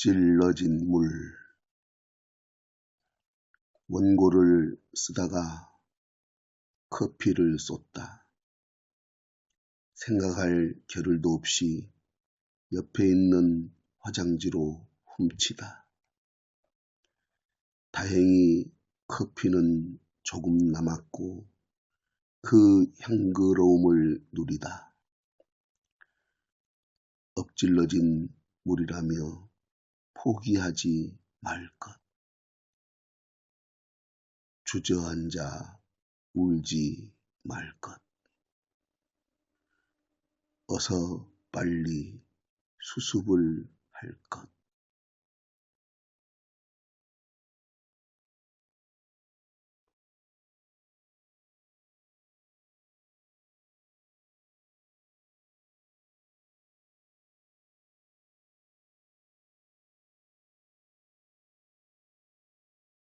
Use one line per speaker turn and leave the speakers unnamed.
엎질러진 물 원고를 쓰다가 커피를 쏟다. 생각할 겨를도 없이 옆에 있는 화장지로 훔치다. 다행히 커피는 조금 남았고 그 향그러움을 누리다. 엎질러진 물이라며 포기하지 말 것. 주저앉아 울지 말 것. 어서 빨리 수습을 할 것.